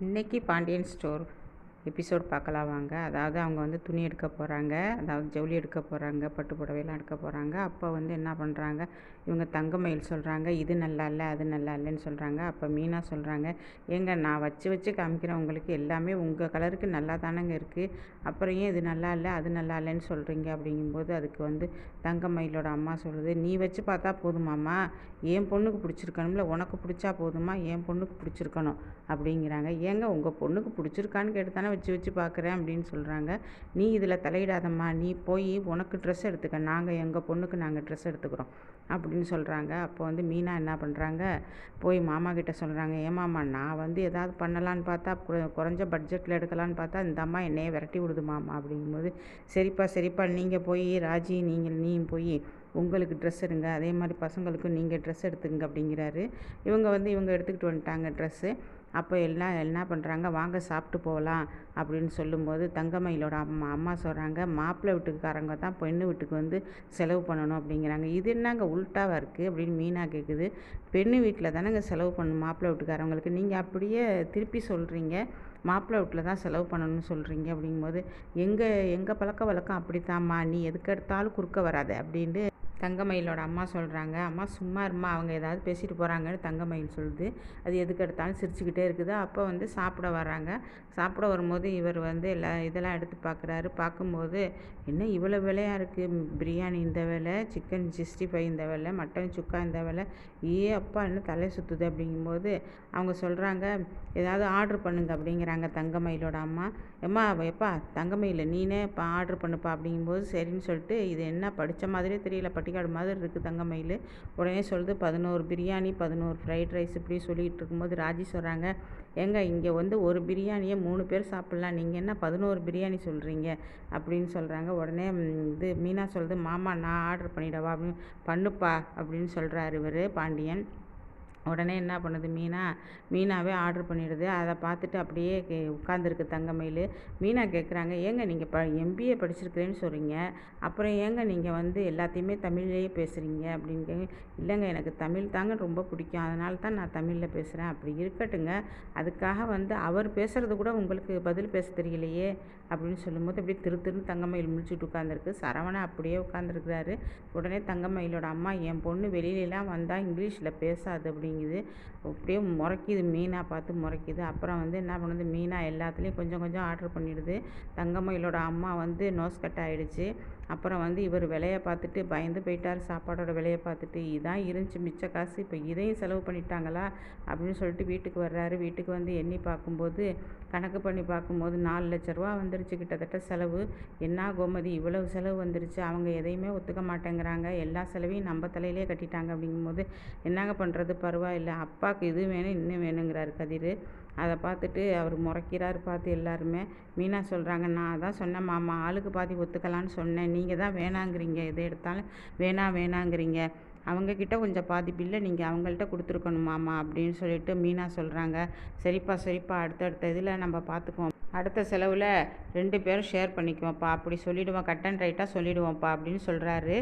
निकी Pandian store. Episode பார்க்கலாம் வாங்க. அதாவது அவங்க வந்து துணி எடுக்க போகிறாங்க அதாவது ஜவுளி எடுக்க போகிறாங்க பட்டு புடவைலாம் எடுக்க போகிறாங்க அப்போ வந்து என்ன பண்ணுறாங்க இவங்க தங்கமயில் சொல்கிறாங்க இது நல்லா இல்லை அது நல்லா இல்லைன்னு சொல்கிறாங்க அப்போ மீனா சொல்கிறாங்க ஏங்க நான் வச்சு வச்சு காமிக்கிறேன். உங்களுக்கு எல்லாமே உங்கள் கலருக்கு நல்லா தானேங்க இருக்குது அப்புறம் ஏன் இது நல்லா இல்லை அது நல்லா இல்லைன்னு சொல்கிறீங்க அப்படிங்கும்போது அதுக்கு வந்து தங்க மயிலோட அம்மா சொல்லுது நீ வச்சு பார்த்தா போதுமாம்மா என் பொண்ணுக்கு பிடிச்சிருக்கணும்ல. உனக்கு பிடிச்சா போதுமா? என் பொண்ணுக்கு பிடிச்சிருக்கணும். அப்படிங்கிறாங்க. ஏங்க உங்கள் பொண்ணுக்கு பிடிச்சிருக்கான்னு கேட்டு தானே வச்சு வச்சு பார்க்குறேன் அப்படின்னு சொல்கிறாங்க. நீ இதில் தலையிடாதம்மா. நீ போய் உனக்கு ட்ரெஸ் எடுத்துக்க. நாங்கள் எங்கள் பொண்ணுக்கு நாங்கள் ட்ரெஸ் எடுத்துக்கிறோம் அப்படின்னு சொல்கிறாங்க. அப்போ வந்து மீனா என்ன பண்ணுறாங்க? போய் மாமா கிட்ட சொல்கிறாங்க. ஏமாம்மா நான் வந்து எதாவது பண்ணலான்னு பார்த்தா குறைஞ்ச பட்ஜெட்டில் எடுக்கலான்னு பார்த்தா இந்த அம்மா என்னையே விரட்டி விடுது மாமா. அப்படிங்கும்போது சரிப்பா சரிப்பா. நீங்கள் போய் ராஜி நீங்கள் நீ போய் உங்களுக்கு ட்ரெஸ் எடுங்க. அதே மாதிரி பசங்களுக்கும் நீங்கள் ட்ரெஸ் எடுத்துங்க அப்படிங்கிறாரு. இவங்க வந்து இவங்க எடுத்துக்கிட்டு வந்துட்டாங்க ட்ரெஸ்ஸு அப்போ எல்லாம் என்ன பண்ணுறாங்க வாங்க சாப்பிட்டு போகலாம் அப்படின்னு சொல்லும்போது தங்கமயிலோட அம்மா அம்மா சொல்கிறாங்க மாப்பிள்ளை வீட்டுக்காரங்க தான் பெண்ணு வீட்டுக்கு வந்து செலவு பண்ணணும் அப்படிங்கிறாங்க. இது என்னங்க உல்ட்டாவாக இருக்குது அப்படின்னு மீனா கேட்குது பெண்ணு வீட்டில் தானேங்க செலவு பண்ணணும் மாப்பிள்ளை வீட்டுக்காரவங்களுக்கு நீங்கள் அப்படியே திருப்பி சொல்கிறீங்க மாப்பிள்ளை வீட்டில் தான் செலவு பண்ணணும்னு சொல்கிறீங்க அப்படிங்கும்போது எங்கள் எங்கள் பழக்க வழக்கம் அப்படித்தாம்மா. நீ எதுக்கு எடுத்தாலும் குறுக்க வராது அப்படின்ட்டு தங்கமயிலோட அம்மா சொல்கிறாங்க அம்மா சும்மா இருமா அவங்க ஏதாவது பேசிட்டு போகிறாங்கன்னு தங்கமயில் சொல்லுது. அது எதுக்கு எடுத்தாலும் சிரிச்சுக்கிட்டே இருக்குது. அப்போ வந்து சாப்பிட வராங்க சாப்பிட வரும்போது இவர் வந்து எல்லா இதெல்லாம் எடுத்து பார்க்குறாரு பார்க்கும்போது என்ன இவ்வளோ விலையாக இருக்குது பிரியாணி இந்த விலை சிக்கன் சிக்ஸ்டி ஃபைவ் இந்த விலை மட்டன் சுக்கா இந்த விலை. ஏ அப்பா என்ன தலை சுற்றுது அப்படிங்கும்போது அவங்க சொல்கிறாங்க ஏதாவது ஆர்டர் பண்ணுங்க அப்படிங்கிறாங்க தங்கமயிலோட அம்மா. எம்மா எப்பா தங்கமயில் நீனே இப்போ ஆர்டர் பண்ணுப்பா அப்படிங்கும்போது சரின்னு சொல்லிட்டு இது என்ன படித்த மாதிரியே தெரியல பட் பட்டிக்காடு மாதிரி இருக்குது தங்கமயில். உடனே சொல்லுது பதினோரு பிரியாணி பதினோரு ஃப்ரைட் ரைஸ் இப்படி சொல்லிகிட்டு இருக்கும்போது ராஜி சொல்கிறாங்க ஏங்க இங்கே வந்து ஒரு பிரியாணியை மூணு பேர் சாப்பிட்லாம். நீங்கள் என்ன பதினோரு பிரியாணி சொல்கிறீங்க அப்படின்னு சொல்கிறாங்க உடனே இது மீனா சொல்லுது மாமா நான் ஆர்டர் பண்ணிடவா? அப்படின்னு பண்ணுப்பா அப்படின்னு சொல்கிறாரு இவர் பாண்டியன். உடனே என்ன பண்ணுது மீனா? மீனாவே ஆர்டர் பண்ணிடுது. அதை பார்த்துட்டு அப்படியே கே உட்காந்துருக்கு தங்கமயில். மீனா கேட்குறாங்க ஏங்க நீங்கள் ப எம்பிஏ படிச்சிருக்கிறேன்னு சொல்கிறீங்க அப்புறம் ஏங்க நீங்கள் வந்து எல்லாத்தையுமே தமிழ்லேயே பேசுகிறீங்க அப்படின்னு இல்லைங்க எனக்கு தமிழ் தாங்க ரொம்ப பிடிக்கும். அதனால தான் நான் தமிழில் பேசுகிறேன் அப்படி இருக்கட்டுங்க. அதுக்காக வந்து அவர் பேசுகிறது கூட உங்களுக்கு பதில் பேச தெரியலையே அப்படின்னு சொல்லும்போது அப்படியே திரு திருன்னு தங்கமயில் முடிச்சுட்டு உட்காந்துருக்கு சரவணா அப்படியே உட்காந்துருக்கிறாரு உடனே தங்கமயிலோட அம்மா என் பொண்ணு வெளியிலலாம் வந்தால் இங்கிலீஷில் பேசாது அப்படிங்குது. அப்படியே முறைக்குது மீனாக பார்த்து முறைக்குது. அப்புறம் வந்து என்ன பண்ணுது? மீனா எல்லாத்துலேயும் கொஞ்சம் கொஞ்சம் ஆர்டர் பண்ணிடுது. தங்கமயிலோட அம்மா வந்து நோஸ் கட் ஆகிடுச்சி அப்புறம் வந்து இவர் விலையை பார்த்துட்டு பயந்து போயிட்டார். சாப்பாடோட விலையை பார்த்துட்டு இதான் இருந்துச்சு மிச்ச காசு இப்போ இதையும் செலவு பண்ணிட்டாங்களா? அப்படின்னு சொல்லிட்டு வீட்டுக்கு வர்றாரு. வீட்டுக்கு வந்து எண்ணி பார்க்கும்போது கணக்கு பண்ணி பார்க்கும்போது நாலு லட்ச ரூபா வந்துருச்சு கிட்டத்தட்ட செலவு. என்ன கோமதி இவ்வளவு செலவு வந்துருச்சு. அவங்க எதையுமே ஒத்துக்க மாட்டேங்கிறாங்க. எல்லா செலவையும் நம்ம தலையிலே கட்டிட்டாங்க. அப்படிங்கும்போது என்னங்க பண்ணுறது பரவாயில்லை. அப்பாவுக்கு இது வேணும் இன்னும் வேணுங்கிறாரு கதிர். அதை பார்த்துட்டு அவர் முறைக்கிறார் பார்த்து எல்லாருமே. மீனா சொல்கிறாங்க நான் தான் சொன்னேன் மாமா ஆளுக்கு பாதி ஒத்துக்கலான்னு சொன்னேன். நீங்கள் தான் வேணாங்கிறீங்க. எதை எடுத்தாலும் வேணாம் வேணாங்கிறீங்க. அவங்கக்கிட்ட கொஞ்சம் பாதி பில்லை நீங்கள் அவங்கள்ட்ட கொடுத்துருக்கணுமாம்மா அப்படின்னு சொல்லிட்டு மீனா சொல்கிறாங்க சரிப்பா சரிப்பா அடுத்தடுத்த இதில் நம்ம பார்த்துக்குவோம் அடுத்த செலவில் ரெண்டு பேரும் ஷேர் பண்ணிக்குவோம்ப்பா. அப்படி சொல்லிவிடுவோம் கட் அண்ட் ரைட்டாக சொல்லிவிடுவோம்ப்பா அப்படின்னு சொல்கிறாரு